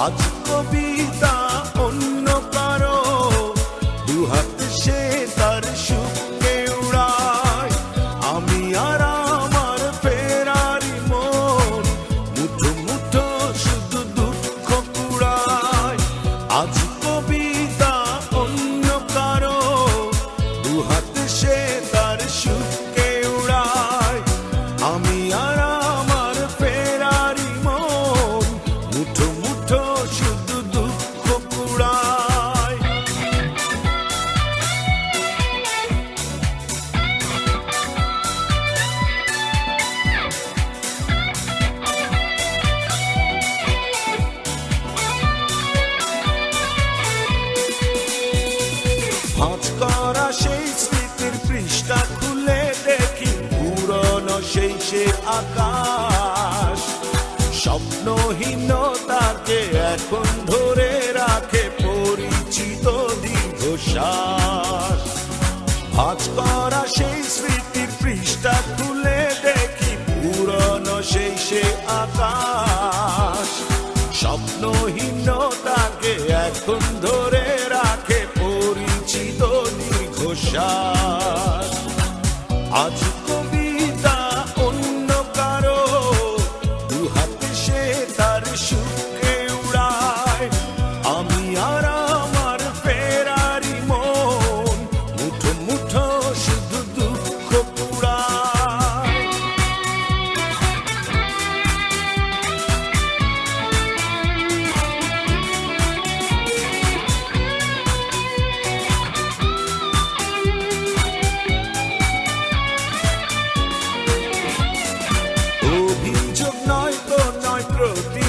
আজ কবিতা ভাঁজ করা সেই স্মৃতির পৃষ্ঠা খুলে দেখি, পুরনো সেই সে আকাশ। স্বপ্নহীনতাকে এখন ধরে রাখে পরিচিত দীর্ঘশ্বাস। ভাঁজ করা সেই স্মৃতির পৃষ্ঠা খুলে দেখি, পুরনো সেই সে আকাশ। স্বপ্নহীনতাকে এখন ধরে রাখে পরিচিত দীর্ঘশ্বাস। আজ through